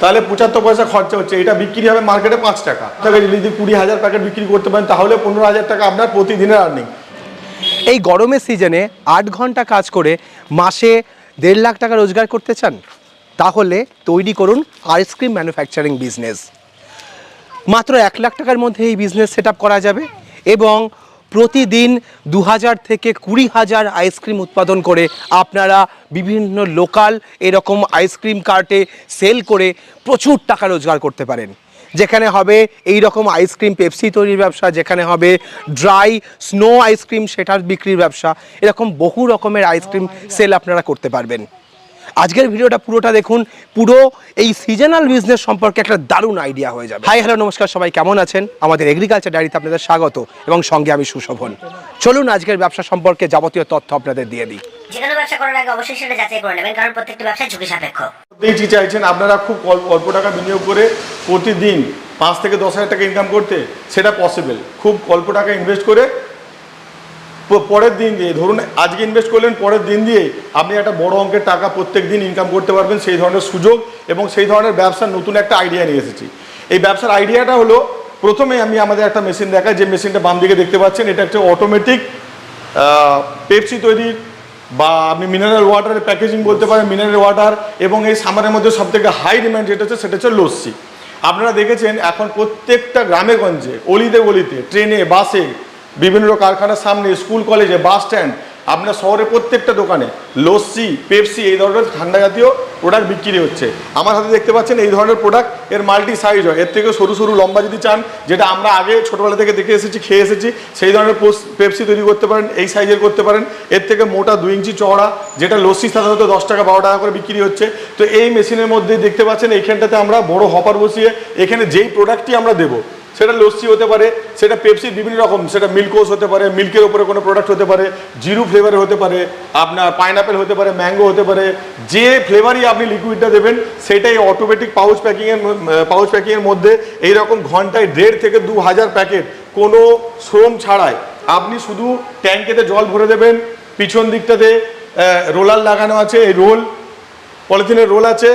তাহলে পঁচাত্তর পয়সা খরচা হচ্ছে। এটা বিক্রি হবে মার্কেটে পাঁচ টাকা। তাহলে যদি কুড়ি হাজার প্যাকেট বিক্রি করতে পারেন, তাহলে পনেরো হাজার টাকা আপনার প্রতিদিনের আর্নিং এই গরমের সিজনে আট ঘণ্টা কাজ করে মাসে দেড় লাখ টাকা রোজগার করতে চান? তাহলে তৈরি করুন আইসক্রিম ম্যানুফ্যাকচারিং বিজনেস মাত্র এক লাখ টাকার মধ্যে এই বিজনেস সেট করা যাবে এবং প্রতিদিন দু হাজার থেকে কুড়ি হাজার আইসক্রিম উৎপাদন করে আপনারা বিভিন্ন লোকাল এরকম আইসক্রিম কার্টে সেল করে প্রচুর টাকা রোজগার করতে পারেন। যেখানে হবে এই রকম আইসক্রিম পেপসি তৈরির ব্যবসা, যেখানে হবে ড্রাই স্নো আইসক্রিম সেটার বিক্রির ব্যবসা, এরকম বহু রকমের আইসক্রিম সেল আপনারা করতে পারবেন। আজকের ভিডিওটা পুরোটা দেখুন পুরো এই সিজনাল বিজনেস সম্পর্কে একটা দারুণ আইডিয়া হয়ে যাবে। হাই হ্যালো নমস্কার সবাই কেমন আছেন? আমাদের এগ্রিকালচার ডায়েরিতে আপনাদের স্বাগত এবং সঙ্গে আমি সুশোভন। চলুন আজকের ব্যবসা সম্পর্কে যাবতীয় তথ্য আপনাদের দিয়ে দিই। যে কোনো ব্যবসা করার আগে অবশ্যই সেটা যাচাই করে নেবেন কারণ প্রত্যেকটি ব্যবসা ঝুঁকি সাপেক্ষ। দিয়েছি চাইছেন আপনারা খুব অল্প অল্প টাকা বিনিয়োগ করে প্রতিদিন পাঁচ থেকে দশ হাজার টাকা ইনকাম করতে সেটা পসিবল খুব অল্প টাকা ইনভেস্ট করে পরের দিন দিয়ে, ধরুন আজকে ইনভেস্ট করলেন, পরের দিন দিয়ে আপনি একটা বড় অঙ্কের টাকা প্রত্যেক দিন ইনকাম করতে পারবেন, সেই ধরনের সুযোগ এবং সেই ধরনের ব্যবসার নতুন একটা আইডিয়া নিয়ে এসেছি। এই ব্যবসার আইডিয়াটা হলো, প্রথমে আমি আমাদের একটা মেশিন দেখাই, যে মেশিনটা বাম দিকে দেখতে পাচ্ছেন, এটা একটা অটোমেটিক পেপসি তৈরির বা আপনি মিনারেল ওয়াটারের প্যাকেজিং বলতে পারেন মিনারেল ওয়াটার এবং এই সামারের মধ্যে সব থেকে হাই ডিমান্ড যেটা হচ্ছে, সেটা হচ্ছে লস্যি। আপনারা দেখেছেন, এখন প্রত্যেকটা গ্রামে গঞ্জে অলিতে গলিতে, ট্রেনে, বাসে বিভিন্ন কারখানার সামনে, স্কুল, কলেজে, বাস স্ট্যান্ড, আপনার শহরে প্রত্যেকটা দোকানে লস্যি, পেপসি, এই ধরনের ঠান্ডা জাতীয় প্রোডাক্ট বিক্রি হচ্ছে। আমার হাতে দেখতে পাচ্ছেন এই ধরনের প্রোডাক্টের মাল্টি সাইজ হয়। এর থেকে সরু সরু লম্বা যদি চান, যেটা আমরা আগে ছোটোবেলা থেকে দেখে এসেছি, খেয়ে এসেছি, সেই ধরনের পোস- পেপসি তৈরি করতে পারেন, এই সাইজের করতে পারেন। এর থেকে মোটা দুই ইঞ্চি চওড়া, যেটা লস্যি সাধারণত দশ টাকা, বারো টাকা করে বিক্রি হচ্ছে। তো এই মেশিনের মধ্যে দেখতে পাচ্ছেন, এইখানটাতে আমরা বড় হপার বসিয়ে, এখানে যেই প্রোডাক্টটি আমরা দেবো সেটা লস্যি হতে পারে, সেটা পেপসির বিভিন্ন রকম, সেটা মিল্কোস হতে পারে, মিল্কের উপরে কোনো প্রোডাক্ট হতে পারে, জিরু ফ্লেভারে হতে পারে, আপনার পাইনাপেল হতে পারে ম্যাঙ্গো হতে পারে, যে ফ্লেভারই আপনি লিকুইডটা দেবেন, সেটাই অটোমেটিক পাউচ প্যাকিংয়ের পাউচ প্যাকিংয়ের মধ্যে এইরকম ঘন্টায় দেড় থেকে দু হাজার প্যাকেট কোনো শ্রম ছাড়াই আপনি শুধু ট্যাঙ্কেতে জল ভরে দেবেন, পিছন দিকটাতে রোলার লাগানো আছে, এই রোল পলিথিনের রোল আছে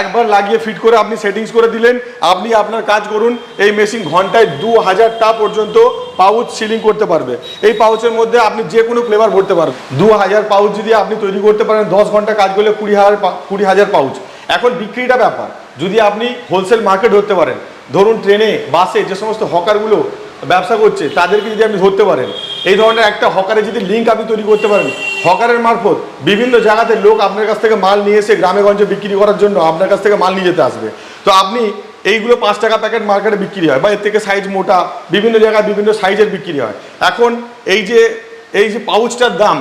একবার লাগিয়ে ফিট করে আপনি সেটিংস করে দিলেন, আপনি আপনার কাজ করুন, এই মেশিন ঘন্টায় দু হাজারটা পর্যন্ত পাউচ সিলিং করতে পারবে। এই পাউচের মধ্যে আপনি যে কোনো ফ্লেভার ভরতে পারবেন দু হাজার পাউচ যদি আপনি তৈরি করতে পারেন, দশ ঘণ্টা কাজ করলে কুড়ি হাজার কুড়ি হাজার পাউচ এখন বিক্রিটা ব্যাপার। যদি আপনি হোলসেল মার্কেট ধরতে পারেন, ধরুন ট্রেনে বাসে যে সমস্ত হকারগুলো ব্যবসা করছে, তাদেরকে যদি আপনি ধরতে পারেন এই ধরনের একটা হকারে যদি লিঙ্ক আপনি তৈরি করতে পারেন, হকারের মারফত বিভিন্ন জায়গাতে লোক আপনার কাছ থেকে মাল নিয়ে এসে গ্রামে গঞ্জে বিক্রি করার জন্য আপনার কাছ থেকে মাল নিয়ে যেতে আসবে। তো আপনি এইগুলো পাঁচ টাকা প্যাকেট মার্কেটে বিক্রি হয় বা এর থেকে সাইজ মোটা, বিভিন্ন জায়গায় বিভিন্ন সাইজের বিক্রি হয়। এখন এই যে এই যে পাউচটার দাম,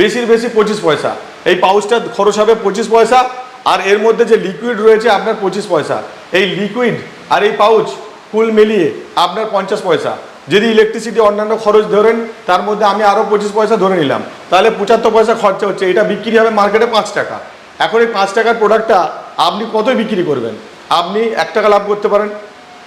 বেশির বেশি পঁচিশ পয়সা। এই পাউচটার খরচ হবে পঁচিশ পয়সা আর এর মধ্যে যে লিকুইড রয়েছে আপনার পঁচিশ পয়সা। এই লিকুইড আর এই পাউচ ফুল মিলিয়ে আপনার পঞ্চাশ পয়সা। যদি ইলেকট্রিসিটি অন্যান্য খরচ ধরেন, তার মধ্যে আমি আরও পঁচিশ পয়সা ধরে নিলাম। তাহলে পঁচাত্তর পয়সা খরচা হচ্ছে। এটা বিক্রি হবে মার্কেটে পাঁচ টাকা। এখন এই পাঁচ টাকার প্রোডাক্টটা আপনি কতই বিক্রি করবেন? আপনি এক টাকা লাভ করতে পারেন।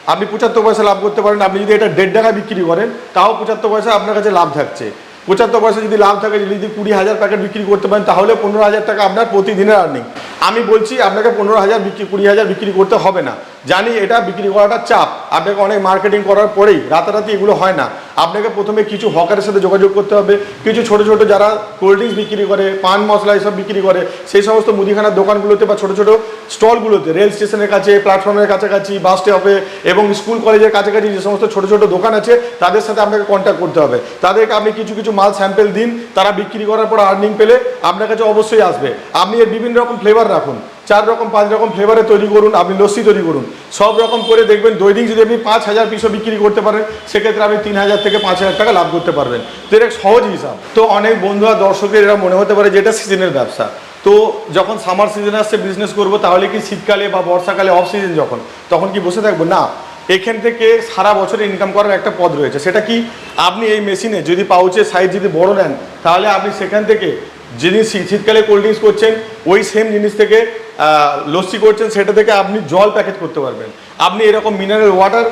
আপনি পঁচাত্তর পয়সা লাভ করতে পারেন। আপনি যদি এটা দেড় টাকা বিক্রি করেন, তাও পঁচাত্তর পয়সা আপনার কাছে লাভ থাকছে। পঁচাত্তর পয়সা যদি লাভ থাকে, যদি কুড়ি হাজার প্যাকেট বিক্রি করতে পারেন, তাহলে পনেরো হাজার টাকা আপনার প্রতিদিনের আর্নিং আমি বলছি, আপনাকে পনেরো হাজার বিক্রি, কুড়ি হাজার বিক্রি করতে হবে না। জানি এটা বিক্রি করাটা চাপ। আপনাকে অনেক মার্কেটিং করার পরেই রাতারাতি এগুলো হয় না। আপনাকে প্রথমে কিছু হকারের সাথে যোগাযোগ করতে হবে, কিছু ছোট ছোট যারা কোল্ড ড্রিঙ্কস বিক্রি করে, পান মশলা এসব বিক্রি করে, সেই সমস্ত মুদিখানার দোকানগুলোতে বা ছোট ছোট স্টলগুলোতে, রেল স্টেশনের কাছে, প্ল্যাটফর্মের কাছাকাছি, বাস স্টপে এবং স্কুল, কলেজের কাছাকাছি যে সমস্ত ছোট ছোট দোকান আছে, তাদের সাথে আপনাকে কন্ট্যাক্ট করতে হবে। তাদেরকে আপনি কিছু কিছু মাল স্যাম্পেল দিন, তারা বিক্রি করার পর আর্নিং পেলে আপনার কাছে অবশ্যই আসবে। আপনি এর বিভিন্ন রকম ফ্লেভার রাখুন। চার রকম, পাঁচ রকম ফ্লেভারে তৈরি করুন, আপনি লস্যি তৈরি করুন। সব রকম করে দেখবেন, দৈনিক যদি আপনি পাঁচ হাজার পিসও বিক্রি করতে পারেন, সেক্ষেত্রে আপনি তিন হাজার থেকে পাঁচ হাজার টাকা লাভ করতে পারবেন। তো এটা সহজ হিসাব। তো অনেক বন্ধু আর দর্শকের এরা মনে হতে পারে যে এটা সিজনের ব্যবসা। তো যখন সামার সিজন আসছে বিজনেস করব, তাহলে কি শীতকালে বা বর্ষাকালে অফ সিজন যখন, তখন কি বসে থাকব? না। এখান থেকে সারা বছরে ইনকাম করার একটা পথ রয়েছে। সেটা কি? আপনি এই মেশিনে যদি পাউচের সাইজ যদি বড় নেন, তাহলে আপনি সেখান থেকে যিনি শীতকালে কোল্ড ড্রিঙ্কস করছেন, ওই সেম জিনিস থেকে লস্যি করছেন, সেটা থেকে আপনি জল প্যাকেট করতে পারবেন। আপনি এরকম মিনারেল ওয়াটার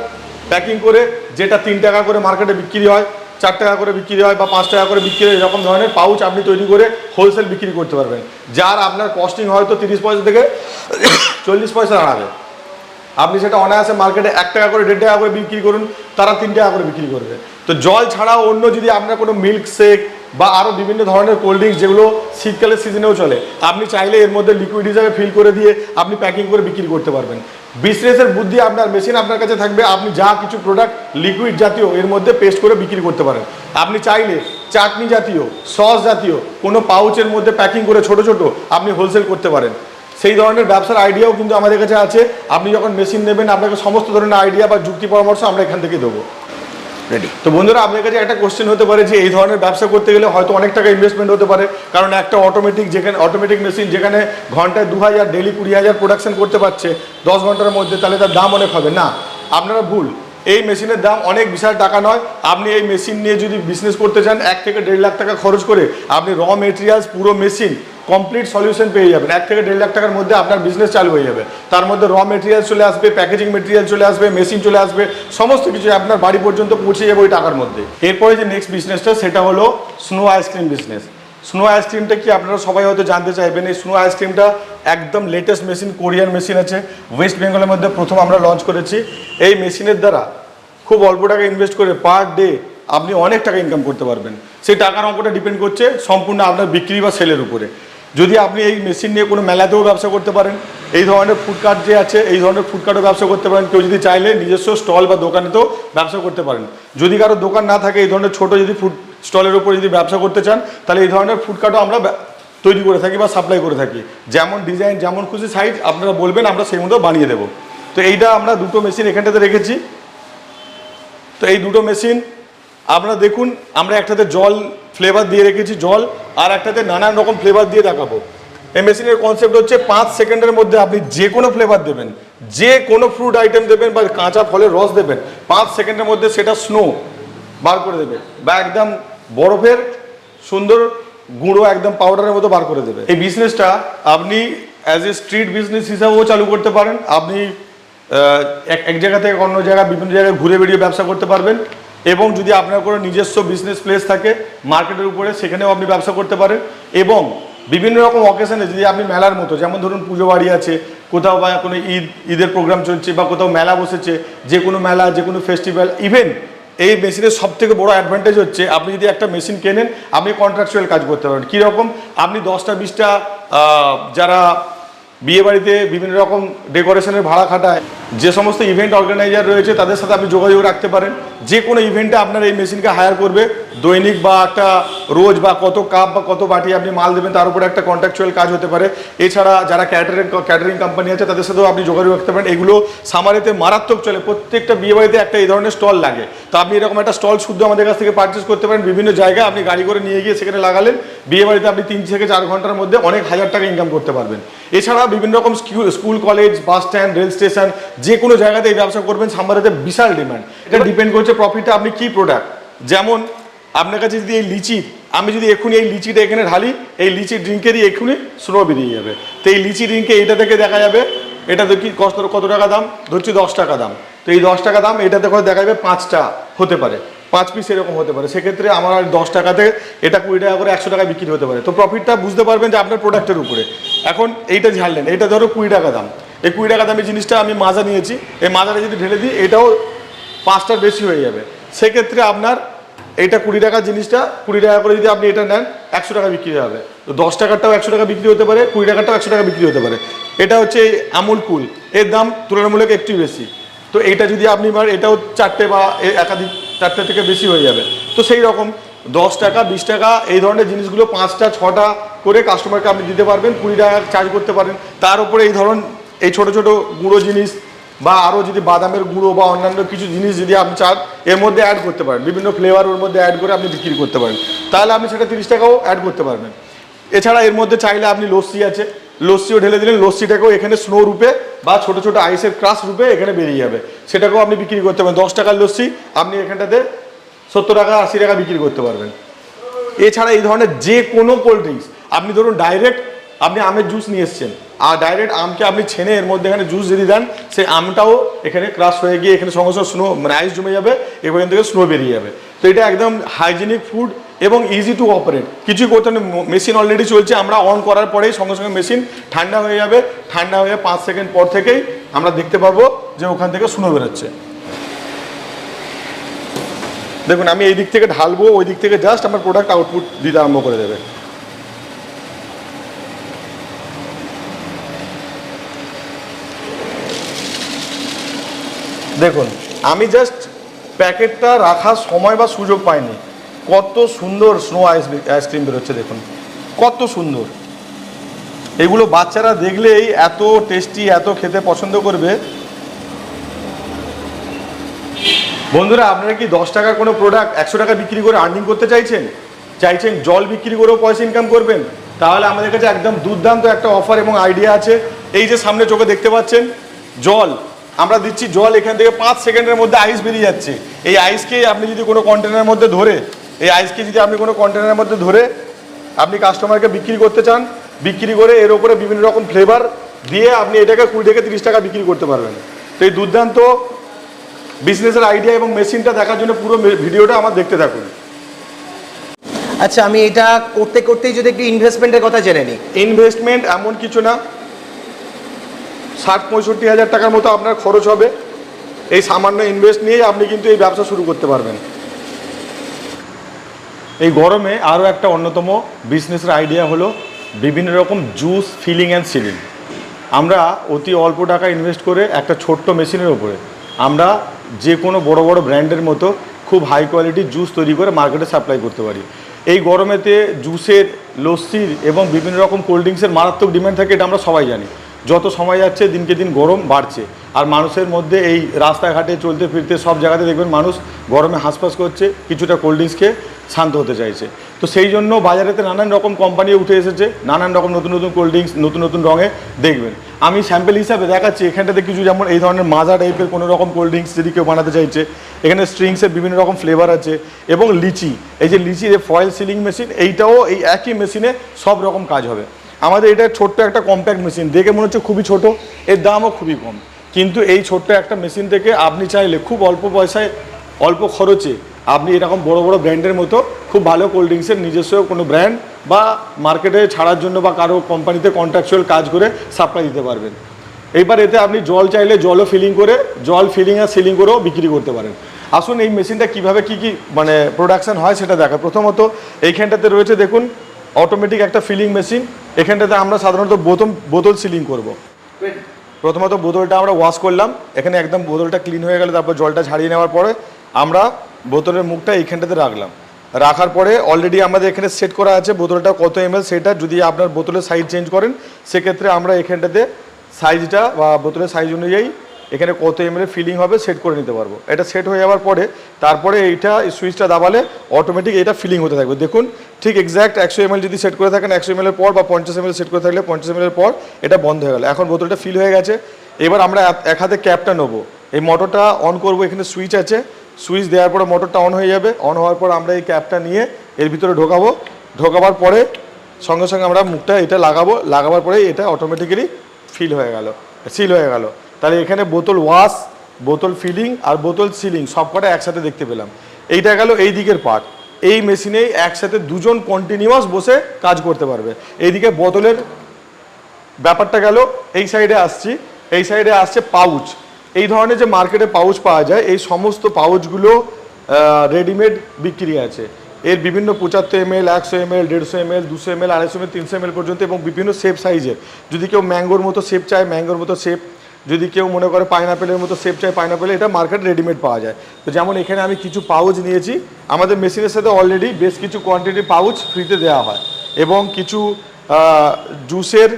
প্যাকিং করে, যেটা তিন টাকা করে মার্কেটে বিক্রি হয়, চার টাকা করে বিক্রি হয় বা পাঁচ টাকা করে বিক্রি হয়, এরকম ধরনের পাউচ আপনি তৈরি করে হোলসেল বিক্রি করতে পারবেন। যার আপনার কস্টিং হয়তো তিরিশ পয়সা থেকে চল্লিশ পয়সা দাঁড়াবে আপনি সেটা অনায়াসে মার্কেটে এক টাকা করে, দেড় টাকা করে বিক্রি করুন, তারা তিন টাকা করে বিক্রি করবে। তো জল ছাড়াও অন্য যদি আপনার কোনো মিল্ক শেক বা আরও বিভিন্ন ধরনের কোল্ড ড্রিঙ্কস যেগুলো শীতকালের সিজনেও চলে, আপনি চাইলে এর মধ্যে লিকুইড হিসাবে ফিল করে দিয়ে আপনি প্যাকিং করে বিক্রি করতে পারবেন। বিজনেসের বুদ্ধি আপনার মেশিন আপনার কাছে থাকবে, আপনি যা কিছু প্রোডাক্ট লিকুইড জাতীয় এর মধ্যে পেস্ট করে বিক্রি করতে পারেন। আপনি চাইলে চাটনি জাতীয় সস জাতীয়, কোনো পাউচের মধ্যে প্যাকিং করে ছোট ছোট আপনি হোলসেল করতে পারেন। সেই ধরনের ব্যবসার আইডিয়াও কিন্তু আমাদের কাছে আছে। আপনি যখন মেশিন নেবেন, আপনাকে সমস্ত ধরনের আইডিয়া বা যুক্তি পরামর্শ আমরা এখান থেকে দেবো। রেডি তো বন্ধুরা, আপনার কাছে একটা কোশ্চেন হতে পারে যে এই ধরনের ব্যবসা করতে গেলে হয়তো অনেক টাকা ইনভেস্টমেন্ট হতে পারে। কারণ একটা অটোমেটিক যেখানে অটোমেটিক মেশিন যেখানে ঘন্টায় দু হাজার ডেলি কুড়ি হাজার প্রোডাকশন করতে পারছে, দশ ঘণ্টার মধ্যে, তাহলে তার দাম অনেক হবে। না, আপনারা ভুল। এই মেশিনের দাম অনেক বিশাল টাকা নয়। আপনি এই মেশিন নিয়ে যদি বিজনেস করতে চান, এক থেকে দেড় লাখ টাকা খরচ করে আপনি র মেটেরিয়ালস পুরো মেশিন কমপ্লিট সলিউশন পেয়ে যাবেন। এক থেকে দেড় লাখ টাকার মধ্যে আপনার বিজনেস চালু হয়ে যাবে। তার মধ্যে র মেটেরিয়াল চলে আসবে প্যাকেজিং মেটেরিয়াল চলে আসবে মেশিন চলে আসবে, সমস্ত কিছু আপনার বাড়ি পর্যন্ত পৌঁছে যাবে ওই টাকার মধ্যে। এরপরে যে নেক্সট বিজনেসটা সেটা হলো স্নো আইসক্রিম বিজনেস স্নো আইসক্রিমটা কি আপনারা সবাই হয়তো জানতে চাইবেন? এই স্নো আইসক্রিমটা একদম লেটেস্ট মেশিন কোরিয়ান মেশিন আছে। ওয়েস্ট বেঙ্গলের মধ্যে প্রথম আমরা লঞ্চ করেছি। এই মেশিনের দ্বারা খুব অল্প টাকা ইনভেস্ট করে পার ডে আপনি অনেক টাকা ইনকাম করতে পারবেন। সেই টাকার অঙ্কটা ডিপেন্ড করছে সম্পূর্ণ আপনার বিক্রি বা সেলের উপরে। যদি আপনি এই মেশিন নিয়ে কোনো মেলাতেও ব্যবসা করতে পারেন, এই ধরনের ফুডকার্ট যে আছে, এই ধরনের ফুডকার্টও ব্যবসা করতে পারেন। কেউ যদি চাইলে নিজস্ব স্টল বা দোকানেতেও ব্যবসা করতে পারেন। যদি কারও দোকান না থাকে, এই ধরনের ছোট যদি ফুড স্টলের উপর যদি ব্যবসা করতে চান, তাহলে এই ধরনের ফুডকার্টও আমরা তৈরি করে থাকি বা সাপ্লাই করে থাকি। যেমন ডিজাইন, যেমন খুশি সাইজ, আপনারা বলবেন, আমরা সেই মতো বানিয়ে দেবো। তো এইটা আমরা দুটো মেশিন এখানটাতে রেখেছি। তো এই দুটো মেশিন আপনারা দেখুন, আমরা একটাতে জল ফ্লেভার দিয়ে রেখেছি, জল, আর একটাতে নানান রকম ফ্লেভার দিয়ে দেখাবো। এই মেশিনের কনসেপ্ট হচ্ছে পাঁচ সেকেন্ডের মধ্যে আপনি যে কোনো ফ্লেভার দেবেন, যে কোনো ফ্রুট আইটেম দেবেন বা কাঁচা ফলের রস দেবেন, পাঁচ সেকেন্ডের মধ্যে সেটা স্নো বার করে দেবে বা একদম বরফের সুন্দর গুঁড়ো, একদম পাউডারের মতো বার করে দেবে। এই বিজনেসটা আপনি অ্যাজ এ স্ট্রিট বিজনেস হিসাবেও চালু করতে পারেন। আপনি এক জায়গা থেকে অন্য জায়গা, বিভিন্ন জায়গায় ঘুরে বেরিয়ে ব্যবসা করতে পারবেন। এবং যদি আপনার কোনো নিজস্ব বিজনেস প্লেস থাকে মার্কেটের উপরে, সেখানেও আপনি ব্যবসা করতে পারেন। এবং বিভিন্ন রকম অকেশনে যদি আপনি মেলার মতো, যেমন ধরুন পুজো বাড়ি আছে, কোথাও বা কোনো ঈদ, ঈদের প্রোগ্রাম চলছে বা কোথাও মেলা বসেছে, যে কোনো মেলা, যে কোনো ফেস্টিভ্যাল ইভেন এই মেশিনের সব থেকে বড় অ্যাডভান্টেজ হচ্ছে, আপনি যদি একটা মেশিন কেনেন, আপনি কন্ট্রাকচুয়াল কাজ করতে পারেন কীরকম? আপনি দশটা, বিশটা যারা বিয়ে বাড়িতে বিভিন্ন রকম ডেকোরেশনের ভাড়া খাটায় যে সমস্ত ইভেন্ট অর্গানাইজার রয়েছে, তাদের সাথে আপনি যোগাযোগ রাখতে পারেন। যে কোনো ইভেন্টে আপনার এই মেশিনকে হায়ার করবে। দৈনিক বা একটা রোজ বা কত কাপ বা কত বাটি আপনি মাল দেবেন, তার উপরে একটা কন্ট্রাকচুয়াল কাজ হতে পারে। এছাড়া যারা ক্যাটারিং ক্যাটারিং কোম্পানি আছে, তাদের সাথেও আপনি যোগাযোগ রাখতে পারেন। এগুলো সামারিতে মারাত্মক চলে। প্রত্যেকটা বিয়ে বাড়িতে একটা এই ধরনের স্টল লাগে। তো আপনি এরকম একটা স্টল শুদ্ধ আমাদের কাছ থেকে পারচেস করতে পারেন। বিভিন্ন জায়গায় আপনি গাড়ি করে নিয়ে গিয়ে সেখানে লাগালেন। বিয়ে বাড়িতে আপনি তিন থেকে চার ঘণ্টার মধ্যে অনেক হাজার টাকা ইনকাম করতে পারবেন। এছাড়া বিভিন্ন রকম school college bus stand rail station যে কোনো জায়গাতে এই ব্যবসা করবেন সামারিতে বিশাল ডিমান্ড এটা ডিপেন্ড করছে প্রফিটটা আপনি কি প্রোডাক্ট যেমন আপনার কাছে যদি এই লিচি আমি যদি এক্ষুনি এই লিচিটা এখানে ঢালি এই লিচি ড্রিঙ্কেরই এক্ষুনি স্নো বেরিয়ে যাবে। তো এই লিচি ড্রিঙ্কে এইটা থেকে দেখা যাবে এটা দেখি কত কত টাকা দাম? ধরছি দশ টাকা দাম। তো এই দশ টাকা দাম এটাতে করে দেখা যাবে পাঁচটা হতে পারে। পাঁচ পিস এরকম হতে পারে। সেক্ষেত্রে আমার আর দশ টাকাতে এটা কুড়ি টাকা করে একশো টাকা বিক্রি হতে পারে। তো প্রফিটটা বুঝতে পারবেন যে আপনার প্রোডাক্টের উপরে। এখন এইটা ঝাড়লেন এটা ধরো কুড়ি টাকা দাম। এই কুড়ি টাকা দামি জিনিসটা আমি মাজা নিয়েছি। এই মাজাটা যদি ঢেলে দিই, এটাও পাঁচটার বেশি হয়ে যাবে। সেক্ষেত্রে আপনার এটা কুড়ি টাকা জিনিসটা, কুড়ি টাকা করে যদি আপনি এটা নেন, একশো টাকা বিক্রি হবে। তো দশ টাকারটাও একশো টাকা বিক্রি হতে পারে, কুড়ি টাকারটাও একশো টাকা বিক্রি হতে পারে। এটা হচ্ছে এই আমুল কুল। এর দাম তুলনামূলক একটু বেশি। তো এইটা যদি আপনি এটাও চারটে বা একাধিক চারটে থেকে বেশি হয়ে যাবে। তো সেই রকম দশ টাকা, বিশ টাকা এই ধরনের জিনিসগুলো পাঁচটা, ছটা করে কাস্টমারকে আপনি দিতে পারবেন, কুড়ি টাকা চার্জ করতে পারেন। তার উপরে এই ধরুন এই ছোট ছোট গুঁড়ো জিনিস বা আরও যদি বাদামের গুঁড়ো বা অন্যান্য কিছু জিনিস যদি আপনি চান, এর মধ্যে অ্যাড করতে পারেন। বিভিন্ন ফ্লেভার ওর মধ্যে অ্যাড করে আপনি বিক্রি করতে পারেন। তাহলে আপনি সেটা তিরিশ টাকাও অ্যাড করতে পারবেন। এছাড়া এর মধ্যে চাইলে আপনি লস্যি আছে। লস্যিও ঢেলে দিলেন। লস্যিটাকেও এখানে স্নো রূপে বা ছোট ছোট আইসের ক্রাশ রূপে এখানে বেরিয়ে যাবে। সেটাকেও আপনি বিক্রি করতে পারেন। দশ টাকার লস্যি, আপনি এখানটাতে সত্তর টাকা, আশি টাকা বিক্রি করতে পারবেন। এছাড়া এই ধরনের যে কোনো কোল্ড ড্রিঙ্কস আপনি ধরুন ডাইরেক্ট আপনি আমের জুস নিয়ে এসছেন। আর ডাইরেক্ট আমকে আপনি ছেনে এর মধ্যে এখানে জুস যদি দেন, সেই আমটাও এখানে ক্রাশ হয়ে গিয়ে এখানে সঙ্গে সঙ্গে স্নো মানে আইস জমে যাবে এখান থেকে স্নো বেরিয়ে যাবে। তো এটা একদম হাইজেনিক ফুড এবং ইজি টু অপারেট কিছুই করতে মেশিন অলরেডি চলছে, আমরা অন করার পরেই সঙ্গে সঙ্গে মেশিন ঠান্ডা হয়ে যাবে। ঠান্ডা হয়ে পাঁচ সেকেন্ড পর থেকেই আমরা দেখতে পারব যে ওখান থেকে স্নো বেরোচ্ছে। দেখুন, আমি এই দিক থেকে ঢালবো, ওই দিক থেকে জাস্ট আমার প্রোডাক্ট আউটপুট দিতে আরম্ভ করে দেবে। দেখুন, আমি জাস্ট প্যাকেটটা রাখার সময় বা সুযোগ পাইনি। কত সুন্দর স্নো আইস আইসক্রিম বেরোচ্ছে দেখুন। কত সুন্দর। এগুলো বাচ্চারা দেখলেই এত টেস্টি এত খেতে পছন্দ করবে। বন্ধুরা, আপনারা কি দশ টাকার কোনো প্রোডাক্ট একশো টাকা বিক্রি করে আর্নিং করতে চাইছেন? চাইছেন জল বিক্রি করেও পয়সা ইনকাম করবেন? তাহলে আমাদের কাছে একদম দুর্দান্ত একটা অফার এবং আইডিয়া আছে। এই যে সামনে চোখে দেখতে পাচ্ছেন, জল। আমরা দিচ্ছি জল এখান থেকে পাঁচ সেকেন্ডের মধ্যে আইস বেরিয়ে যাচ্ছে। এই আইসকে আপনি যদি কোনো কন্টেনারের মধ্যে ধরে এই আইসকে যদি আপনি কোনো কন্টেনারের মধ্যে ধরে আপনি কাস্টমারকে বিক্রি করতে চান বিক্রি করে এর উপরে বিভিন্ন রকম ফ্লেভার দিয়ে আপনি এটাকে কুড়ি থেকে তিরিশ টাকা বিক্রি করতে পারবেন। তো এই দুর্দান্ত বিজনেসের আইডিয়া এবং মেশিনটা দেখার জন্য পুরো ভিডিওটা আমার দেখতে থাকুন। আচ্ছা আমি এটা করতে করতেই যদি একটু ইনভেস্টমেন্টের কথা জেনে নিই। ইনভেস্টমেন্ট এমন কিছু না। ষাট পঁয়ষট্টি হাজার টাকার মতো আপনার খরচ হবে। এই সামান্য ইনভেস্ট নিয়েই আপনি কিন্তু এই ব্যবসা শুরু করতে পারবেন। এই গরমে আরও একটা অন্যতম বিজনেসের আইডিয়া হলো বিভিন্ন রকম জুস ফিলিং অ্যান্ড সিলিং আমরা অতি অল্প টাকা ইনভেস্ট করে একটা ছোট্ট মেশিনের ওপরে আমরা যে কোনো বড় বড় ব্র্যান্ডের মতো খুব হাই কোয়ালিটির জুস তৈরি করে মার্কেটে সাপ্লাই করতে পারি। এই গরমেতে জুসের লস্যির এবং বিভিন্ন রকম কোল্ড ড্রিঙ্কসের মারাত্মক ডিমান্ড থাকে, এটা আমরা সবাই জানি। যত সময় যাচ্ছে দিনকে দিন গরম বাড়ছে। আর মানুষের মধ্যে এই রাস্তাঘাটে চলতে ফিরতে সব জায়গাতে দেখবেন মানুষ গরমে হাঁসফাঁস করছে, কিছুটা কোল্ড ড্রিঙ্কস খেয়ে শান্ত হতে চাইছে। তো সেই জন্য বাজারেতে নানান রকম কোম্পানি উঠে এসেছে, নানান রকম নতুন নতুন কোল্ড ড্রিঙ্কস নতুন নতুন রঙে দেখবেন। আমি স্যাম্পেল হিসাবে দেখাচ্ছি, এখানটাতে কিছু যেমন এই ধরনের মাজা টাইপের কোনো রকম কোল্ড ড্রিঙ্কস যদি কেউ বানাতে চাইছে, এখানে স্ট্রিংসের বিভিন্ন রকম ফ্লেভার আছে এবং লিচি, এই যে লিচি যে ফয়েল সিলিং মেশিন এইটাও এই একই মেশিনে সব রকম কাজ হবে। আমাদের এটা ছোট্ট একটা কম্প্যাক্ট মেশিন দেখে মনে হচ্ছে খুবই ছোট, এর দামও খুবই কম। কিন্তু এই ছোট্ট একটা মেশিন থেকে আপনি চাইলে খুব অল্প পয়সায়, অল্প খরচে আপনি এরকম বড় বড় ব্র্যান্ডের মতো খুব ভালো কোল্ড ড্রিঙ্কসের নিজস্ব কোনো ব্র্যান্ড বা মার্কেটে ছাড়ার জন্য বা কারও কোম্পানিতে কন্ট্রাকচুয়াল কাজ করে সাপ্লাই দিতে পারবেন। এইবার এতে আপনি জল চাইলে জলও ফিলিং করে, জল ফিলিং আর সিলিং করেও বিক্রি করতে পারেন। আসুন এই মেশিনটা কীভাবে কি কি মানে প্রোডাকশন হয় সেটা দেখা। প্রথমত এইখানটাতে রয়েছে দেখুন অটোমেটিক একটা ফিলিং মেশিন এখানটাতে আমরা সাধারণত বোতল বোতল সিলিং করব। প্রথমত বোতলটা আমরা ওয়াশ করলাম এখানে একদম বোতলটা ক্লিন হয়ে গেলে তারপর জলটা ছাড়িয়ে নেওয়ার পরে আমরা বোতলের মুখটা এইখানটাতে রাখলাম রাখার পরে অলরেডি আমাদের এখানে সেট করা আছে বোতলটা কত এম এল সেটা যদি আপনার বোতলের সাইজ চেঞ্জ করেন সেক্ষেত্রে আমরা এখানটাতে সাইজটা বা বোতলের সাইজ অনুযায়ী এখানে কত এম ফিলিং হবে সেট করে নিতে পারব। এটা সেট হয়ে যাওয়ার পরে তারপরে এইটা এই সুইচটা দাবালে অটোমেটিক এটা ফিলিং হতে থাকবে। দেখুন, ঠিক এক্স্যাক্ট একশো এম যদি সেট করে থাকেন, একশো এম পর বা পঞ্চাশ এম সেট করে থাকলে পঞ্চাশ এম পর এটা বন্ধ হয়ে গেল। এখন বোতলটা ফিল হয়ে গেছে। এবার আমরা এক হাতে ক্যাপটা নেব। এই মোটরটা অন করব, এখানে সুইচ আছে। সুইচ দেওয়ার পরে মোটরটা অন হয়ে যাবে। অন হওয়ার পর আমরা এই ক্যাপটা নিয়ে এর ভিতরে ঢোকাবো। ঢোকাবার পরে সঙ্গে সঙ্গে আমরা মুখটা এটা লাগাবো। লাগাবার পরে এটা অটোমেটিক্যালি ফিল হয়ে গেল। সিল হয়ে গেল। তাহলে এখানে বোতল ওয়াশ, বোতল ফিলিং আর বোতল সিলিং সব কটা একসাথে দেখতে পেলাম। এইটা গেল এই দিকের পার্ট এই মেশিনেই একসাথে দুজন কন্টিনিউয়াস বসে কাজ করতে পারবে। এইদিকে বোতলের ব্যাপারটা গেল, এই সাইডে আসছি। এই সাইডে আসছে পাউচ এই ধরনের যে মার্কেটে পাউচ পাওয়া যায়, এই সমস্ত পাউচগুলো রেডিমেড বিক্রি আছে। এর বিভিন্ন পঁচাত্তর এম এল একশো এম এল দেড়শো এম এল দুশো এম এল আড়াইশো এম এল তিনশো এম এল পর্যন্ত এবং বিভিন্ন শেপ সাইজের যদি কেউ ম্যাঙ্গোর মতো শেপ চায় ম্যাঙ্গোর মতো শেপ যদি কেউ মনে করে পাইনাপেলের মতো শেপ চাই পাইনাপেল এটা মার্কেট রেডিমেড পাওয়া যায়। তো যেমন এখানে আমি কিছু পাউচ নিয়েছি, আমাদের মেশিনের সাথে অলরেডি বেশ কিছু কোয়ান্টিটি পাউচ ফ্রিতে দেওয়া হয় এবং কিছু জুসের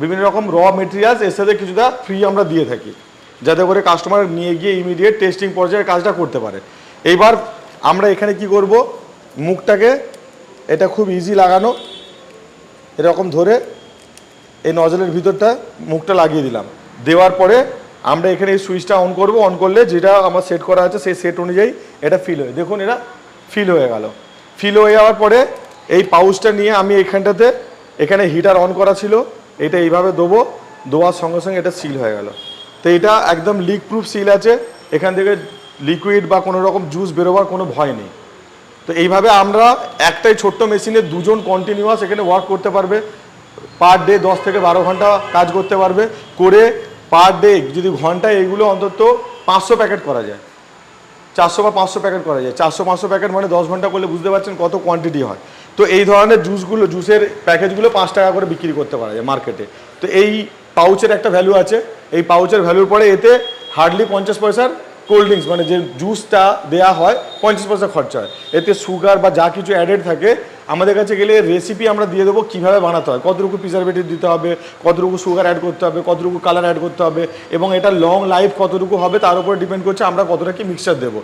বিভিন্ন রকম র মেটেরিয়ালস এর সাথে কিছুটা ফ্রি আমরা দিয়ে থাকি, যাতে করে কাস্টমার নিয়ে গিয়ে ইমিডিয়েট টেস্টিং পর্যায়ে কাজটা করতে পারে। এইবার আমরা এখানে কি করব? মুখটাকে, এটা খুব ইজি লাগানো, এরকম ধরে এই নজলের ভিতরটা মুখটা লাগিয়ে দিলাম। দেওয়ার পরে আমরা এখানে এই সুইচটা অন করব অন করলে যেটা আমার সেট করা আছে সেই সেট অনুযায়ী এটা ফিল হয় দেখুন এটা ফিল হয়ে গেল। ফিল হয়ে যাওয়ার পরে এই পাউচটা নিয়ে আমি এখানটাতে এখানে হিটার অন করা ছিল, এটা এইভাবে দেবো দেওয়ার সঙ্গে সঙ্গে এটা সিল হয়ে গেল। তো এটা একদম লিক প্রুফ সিল আছে, এখান থেকে লিকুইড বা কোনো রকম জুস বেরোবার কোনো ভয় নেই। তো এইভাবে আমরা একটাই ছোট্ট মেশিনে দুজন কন্টিনিউয়াস এখানে ওয়ার্ক করতে পারবে। পার ডে দশ থেকে বারো ঘণ্টা কাজ করতে পারবে। করে পার ডে যদি ঘন্টায় এইগুলো অন্তত পাঁচশো প্যাকেট করা যায়। চারশো বা পাঁচশো প্যাকেট করা যায়। চারশো, পাঁচশো প্যাকেট মানে দশ ঘণ্টা করলে বুঝতে পারছেন কত কোয়ান্টিটি হয়। তো এই ধরনের জুসগুলো জুসের প্যাকেজগুলো পাঁচ টাকা করে বিক্রি করতে পারা যায় মার্কেটে তো এই পাউচের একটা ভ্যালু আছে। এই পাউচের ভ্যালুর পরে এতে হার্ডলি পঞ্চাশ পয়সার কোল্ড ড্রিঙ্কস মানে যে জুসটা দেয়া হয়, পঞ্চাশ পয়সা খরচা হয়। এতে সুগার বা যা কিছু অ্যাডেড থাকে, আমাদের কাছে গেলে রেসিপি আমরা দিয়ে দেবো কীভাবে বানাতে হয়। কতটুকু প্রিজারভেটিভ দিতে হবে, কতটুকু সুগার অ্যাড করতে হবে, কতটুকু কালার অ্যাড করতে হবে, এবং এটা লং লাইফ কতটুকু হবে, তার উপরে ডিপেন্ড করছে আমরা কতটা কি মিক্সচার দেবো।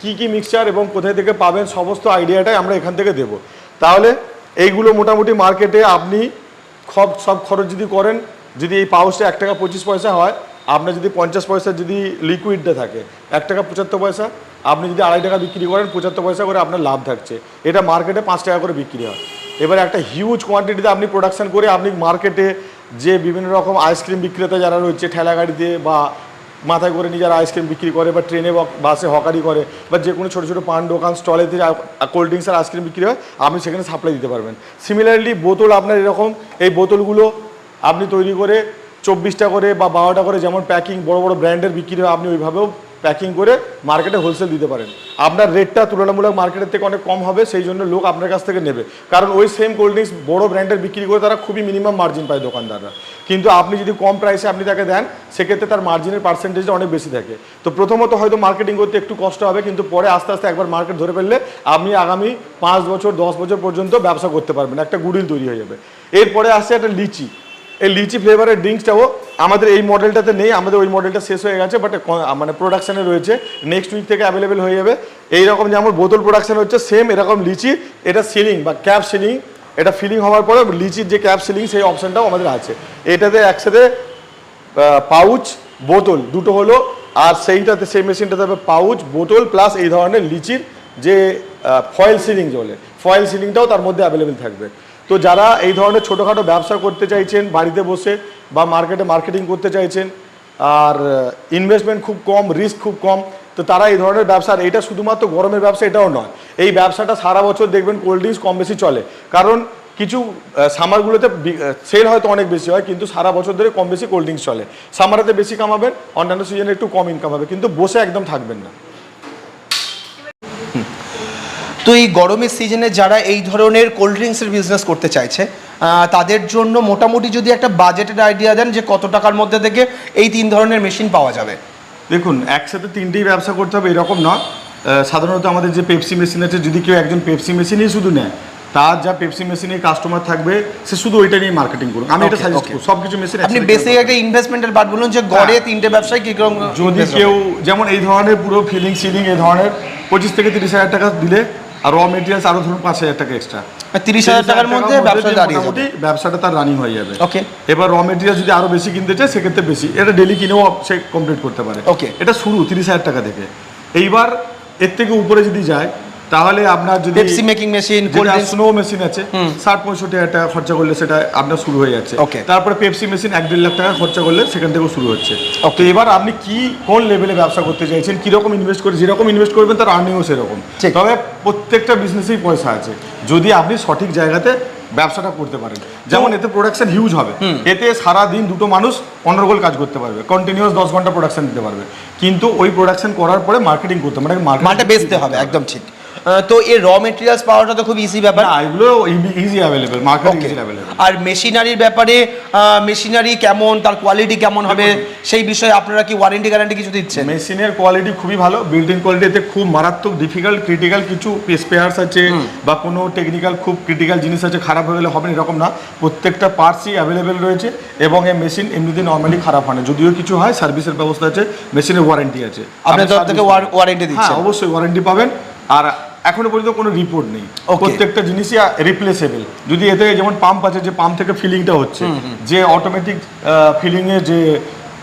কী কী মিক্সচার এবং কোথায় থেকে পাবেন, সমস্ত আইডিয়াটাই আমরা এখান থেকে দেবো। তাহলে এইগুলো মোটামুটি মার্কেটে আপনি সব সব খরচ যদি করেন, যদি এই পাউচটা এক টাকা পঁচিশ পয়সা হয় আপনার যদি পঞ্চাশ পয়সা যদি লিকুইডটা থাকে, এক টাকা পঁচাত্তর পয়সা, আপনি যদি আড়াই টাকা বিক্রি করেন, পঁচাত্তর পয়সা করে আপনার লাভ থাকছে। এটা মার্কেটে পাঁচ টাকা করে বিক্রি হয়। এবার একটা হিউজ কোয়ান্টিটিতে আপনি প্রোডাকশান করে আপনি মার্কেটে যে বিভিন্ন রকম আইসক্রিম বিক্রেতা যারা রয়েছে, ঠেলা গাড়িতে বা মাথায় করে নিয়ে যারা আইসক্রিম বিক্রি করে বা ট্রেনে বাসে হকারি করে বা যে কোনো ছোটো ছোটো পান দোকান স্টলেতে কোল্ড ড্রিঙ্কস আর আইসক্রিম বিক্রি হয়, আপনি সেখানে সাপ্লাই দিতে পারবেন। সিমিলারলি বোতল আপনার এরকম, এই বোতলগুলো আপনি তৈরি করে চব্বিশটা করে বা বারোটা করে যেমন প্যাকিং বড় বড় ব্র্যান্ডের বিক্রি হয়, আপনি ওইভাবেও প্যাকিং করে মার্কেটে হোলসেল দিতে পারেন। আপনার রেটটা তুলনামূলক মার্কেটের থেকে অনেক কম হবে, সেই জন্য লোক আপনার কাছ থেকে নেবে। কারণ ওই সেম কোল্ড ড্রিঙ্কস বড় ব্র্যান্ডের বিক্রি করে তারা খুবই মিনিমাম মার্জিন পায় দোকানদাররা। কিন্তু আপনি যদি কম প্রাইসে আপনি তাকে দেন, সেক্ষেত্রে তার মার্জিনের পার্সেন্টেজটা অনেক বেশি থাকে। তো প্রথমত হয়তো মার্কেটিং করতে একটু কষ্ট হবে, কিন্তু পরে আস্তে আস্তে একবার মার্কেট ধরে ফেললে আপনি আগামী পাঁচ বছর, দশ বছর পর্যন্ত ব্যবসা করতে পারবেন, একটা গুডিল তৈরি হয়ে যাবে। এরপরে আসছে একটা লিচি। এই লিচি ফ্লেভারের ড্রিঙ্কসটাও আমাদের এই মডেলটাতে নেই, আমাদের ওই মডেলটা শেষ হয়ে গেছে বাট মানে প্রোডাকশানে রয়েছে। নেক্সট উইক থেকে অ্যাভেলেবেল হয়ে যাবে। এইরকম যেমন বোতল প্রোডাকশান হচ্ছে সেম এরকম লিচি, এটা সিলিং বা ক্যাপ সিলিং এটা ফিলিং হওয়ার পরে লিচির যে ক্যাপ সিলিং সেই অপশনটাও আমাদের আছে। এটাতে একসাথে পাউচ বোতল, দুটো হলো, আর সেইটাতে, সেই মেশিনটাতে হবে পাউচ বোতল প্লাস এই ধরনের লিচির যে ফয়েল সিলিং চলে ফয়েল সিলিংটাও তার মধ্যে অ্যাভেলেবেল থাকবে। তো যারা এই ধরনের ছোটোখাটো ব্যবসা করতে চাইছেন, বাড়িতে বসে বা মার্কেটে মার্কেটিং করতে চাইছেন, আর ইনভেস্টমেন্ট খুব কম রিস্ক খুব কম, তো তারা এই ধরনের ব্যবসা, আর এটা শুধুমাত্র গরমের ব্যবসা, এটাও নয়। এই ব্যবসাটা সারা বছর দেখবেন কোল্ড ড্রিঙ্কস কম বেশি চলে। কারণ কিছু সামারগুলোতে সেল হয়তো অনেক বেশি হয়, কিন্তু সারা বছর ধরে কম বেশি কোল্ড ড্রিঙ্কস চলে। সামারেতে বেশি কামাবেন, অন্যান্য সিজনে একটু কম ইনকাম হবে, কিন্তু বসে একদম থাকবেন না। তো এই গরমের সিজনে যারা এই ধরনের কোল্ড ড্রিঙ্কসের বিজনেস করতে চাইছে তাদের জন্য মোটামুটি যদি একটা বাজেটের আইডিয়া দেন যে কত টাকার মধ্যে থেকে এই তিন ধরনের মেশিন পাওয়া যাবে দেখুন একসাথে তিনটেই ব্যবসা করতে হবে এরকম না আহ, সাধারণত আমাদের যে পেপসি মেশিন আছে যদি কেউ একজন পেপসি মেশিনই শুধু নেয় তার যা পেপসি মেশিনে কাস্টমার থাকবে সে শুধু ওইটা নিয়ে মার্কেটিং করুন আমি এটা সাজেস্ট. করব সব কিছু মেশিন আপনি বেসিক একটা ইনভেস্টমেন্টের বাদ বলুন যে গড়ে হ্যাঁ। তিনটে ব্যবসায় কি রকম যদি কেউ যেমন এই ধরনের পুরো ফিলিং সিলিং এই ধরনের পঁচিশ থেকে তিরিশ হাজার টাকা দিলে আর র মেটেরিয়ালস আরও ধরুন পাঁচ হাজার টাকা এক্সট্রা তিরিশ হাজার টাকার মধ্যে ব্যবসা দাঁড়িয়ে মোটামুটি ব্যবসাটা তার রানিং হয়ে যাবে। Okay. এবার র মেটেরিয়াল যদি আরও বেশি কিনতে চায় সেক্ষেত্রে বেশি। এটা ডেলি কিনেও সে কমপ্লিট করতে পারে। Okay. এটা শুরু তিরিশ হাজার টাকা থেকে। এইবার এর থেকে উপরে যদি যায় তাহলে আপনার যদি Pepsi making machine snow machine আছে ষাট পঁয়ষট্টি হাজার টাকা খরচা করলে সেটা আপনার শুরু হয়ে যাচ্ছে. তারপরে পেপসি মেশিন এক দেড় লাখ টাকা খরচা করলে সেখান থেকেও শুরু হচ্ছে। তো এবার আপনি কি কোন লেভেলে ব্যবসা করতে চাইছেন কীরকম ইনভেস্ট করে যেরকম ইনভেস্ট করবেন তার আর্নিংও সেরকম। তবে প্রত্যেকটা বিজনেসেই পয়সা আছে। যদি আপনি সঠিক জায়গাতে ব্যবসাটা করতে পারেন। যেমন এতে প্রোডাকশন হিউজ হবে। এতে সারা দিন দুটো মানুষ অনর্গোল কাজ করতে পারবে। কন্টিনিউয়াস দশ ঘণ্টা প্রোডাকশন দিতে পারবে। কিন্তু ওই প্রোডাকশন করার পরে মার্কেটিং করতে মানে মালটা বেচতে হবে একদম ঠিক। তো এই র মেটেরিয়ালস পাওয়াটা তো খুব ইজি ব্যাপার। এগুলো easy available marketing. Easy available আর মেশিনারির ব্যাপারে মেশিনারি কেমন তার কোয়ালিটি কেমন হবে সেই বিষয়ে আপনারা কি ওয়ারেন্টি গ্যারান্টি কিছু দিচ্ছেন? মেশিনের কোয়ালিটি খুবই ভালো বিল্ডিং কোয়ালিটিতে খুব মারাত্মক ডিফিকাল্ট ক্রিটিক্যাল কিছু স্পেয়ার্স আছে বা কোনো টেকনিক্যাল খুব ক্রিটিক্যাল জিনিস আছে খারাপ হয়ে গেলে হবে না এরকম না। প্রত্যেকটা পার্টসই অ্যাভেলেবেল রয়েছে এবং এই মেশিন এমনিতে নর্মালি খারাপ হয় না। যদিও কিছু হয় সার্ভিসের ব্যবস্থা আছে মেশিনের ওয়ারেন্টি আছে। আপনার আপনি তরফ থেকে service- ওয়ার- warranty হ্যাঁ। অবশ্যই ওয়ারেন্টি পাবেন। আর এখনও পর্যন্ত কোনো রিপোর্ট নেই. প্রত্যেকটা জিনিসই রিপ্লেসেবল যদি এতে যেমন পাম্প আছে যে পাম্প থেকে ফিলিংটা হচ্ছে যে অটোমেটিক ফিলিংয়ে যে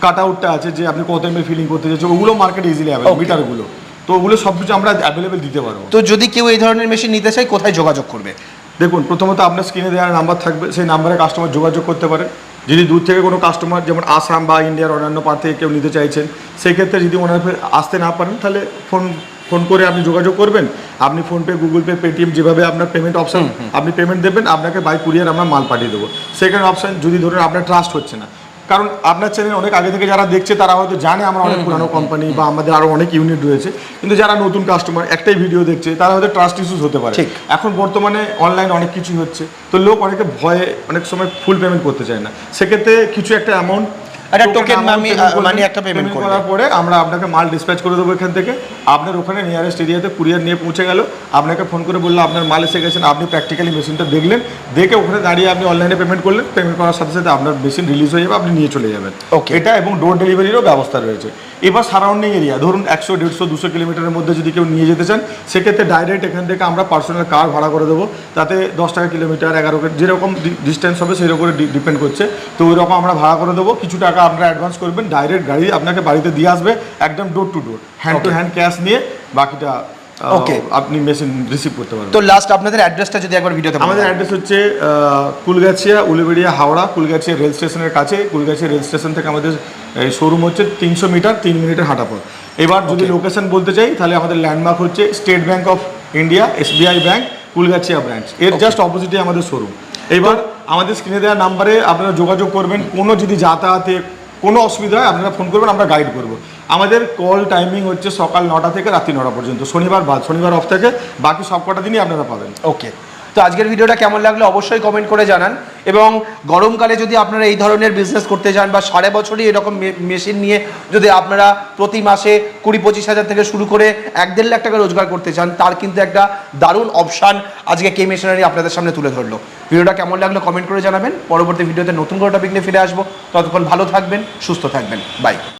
কাট আউটটা আছে যে আপনি কত এমএল ফিলিং করতে চাইছেন ওগুলো মার্কেটে ইজিলি অ্যাভেলেবল. মিটারগুলো তো ওগুলো সব কিছু আমরা অ্যাভেলেবেল দিতে পারব। তো যদি কেউ এই ধরনের মেশিন নিতে চায় কোথায় যোগাযোগ করবে? দেখুন প্রথমত আপনার স্ক্রিনে দেওয়ার নাম্বার থাকবে সেই নাম্বারে কাস্টমার যোগাযোগ করতে পারেন যদি দূর থেকে কোনো কাস্টমার যেমন আসাম বা ইন্ডিয়ার অন্যান্য পার্ট থেকে কেউ নিতে চাইছেন সেই ক্ষেত্রে যদি ওনার আসতে না পারেন তাহলে ফোন ফোন করে আপনি যোগাযোগ করবেন। আপনি ফোনপে গুগল পে পেটিএম যেভাবে আপনার পেমেন্ট অপশন আপনি পেমেন্ট দেবেন আপনাকে বাই কুরিয়ার আমরা মাল পাঠিয়ে দেবো। সেকেন্ড অপশান যদি ধরুন আপনার ট্রাস্ট হচ্ছে না কারণ আপনার চ্যানেল অনেক আগে থেকে যারা দেখছে তারা হয়তো জানে আমরা অনেক পুরানো কোম্পানি বা আমাদের আরও অনেক ইউনিট রয়েছে কিন্তু যারা নতুন কাস্টমার একটাই ভিডিও দেখছে তারা হয়তো ট্রাস্ট ইস্যুস হতে পারে। এখন বর্তমানে অনলাইন অনেক কিছুই হচ্ছে তো লোক অনেকে ভয়ে অনেক সময় ফুল পেমেন্ট করতে চায় না। সেক্ষেত্রে কিছু একটা অ্যামাউন্ট একটা token money- money একটা করবে। করার পরে আমরা আপনাকে মাল ডিসপ্যাচ করে দেবো এখান থেকে। আপনার ওখানে নিয়ারেস্ট এরিয়াতে কুরিয়ার নিয়ে পৌঁছে গেল। আপনাকে ফোন করে বলল আপনার মাল এসে গেছেন আপনি প্র্যাকটিক্যালি মেশিনটা দেখলেন। দেখে ওখানে দাঁড়িয়ে আপনি অনলাইনে পেমেন্ট করলেন। পেমেন্ট করার সাথে সাথে আপনার মেশিন রিলিজ হয়ে যাবে আপনি নিয়ে চলে যাবেন। Okay. এটা এবং ডোর ডেলিভারিরও ব্যবস্থা রয়েছে। এবার সারাউন্ডিং এরিয়া ধরুন একশো দেড়শো দুশো কিলোমিটারের মধ্যে যদি কেউ নিয়ে যেতে চান সেক্ষেত্রে ডাইরেক্ট এখান থেকে আমরা পার্সোনাল কার ভাড়া করে দেবো। তাতে দশ টাকা কিলোমিটার এগারো যেরকম ডিস্টেন্স হবে সেই উপরে ডিপেন্ড করছে। তো ওই রকম আমরা ভাড়া করে দেবো। কিছু টাকা আপনারা অ্যাডভান্স করবেন ডাইরেক্ট গাড়ি আপনাকে বাড়িতে দিয়ে আসবে একদম door to door hand to hand cash নিয়ে বাকিটা ওকে আপনি মেশিন রিসিভ করতে পারবেন। তো লাস্ট আপনাদের অ্যাড্রেসটা যদি একবার ভিডিওতে আমাদের অ্যাড্রেস হচ্ছে কুলগাছিয়া উলুবেড়িয়া হাওড়া কুলগাছিয়া রেল স্টেশনের কাছে। কুলগাছিয়া রেল স্টেশন থেকে আমাদের শোরুম হচ্ছে তিনশো মিটার তিন মিনিটের হাঁটা পথ এবার যদি লোকেশন বলতে চাই তাহলে আমাদের ল্যান্ডমার্ক হচ্ছে state bank of India SBI bank Kulgachia branch এর জাস্ট অপোজিটে আমাদের শোরুম এবার আমাদের স্ক্রিনে দেওয়া নাম্বারে আপনারা যোগাযোগ করবেন। কোনো যদি যাতায়াতে কোনো অসুবিধা হয়, আপনারা ফোন করবেন, আমরা গাইড করব। আমাদের কল টাইমিং হচ্ছে সকাল নটা থেকে রাত্রি নটা পর্যন্ত। শনিবার বাদ, শনিবার অফ থেকে। বাকি সব কটা দিনই আপনারা পাবেন। ওকে তো আজকের ভিডিওটা কেমন লাগল অবশ্যই কমেন্ট করে জানান। এবং গরমকালে যদি আপনারা এই ধরনের বিজনেস করতে চান বা সাড়ে বছরই এরকম মেশিন নিয়ে যদি আপনারা প্রতি মাসে কুড়ি পঁচিশ হাজার থেকে শুরু করে এক দেড় লাখ টাকা রোজগার করতে চান তার কিন্তু একটা দারুণ অপশান আজকে কে মেশিনারি আপনাদের সামনে তুলে ধরলো। ভিডিওটা কেমন লাগল কমেন্ট করে জানাবেন। পরবর্তী ভিডিওতে নতুন কোনো টপিক নিয়ে ফিরে আসব। ততক্ষণ ভালো থাকবেন, সুস্থ থাকবেন। বাই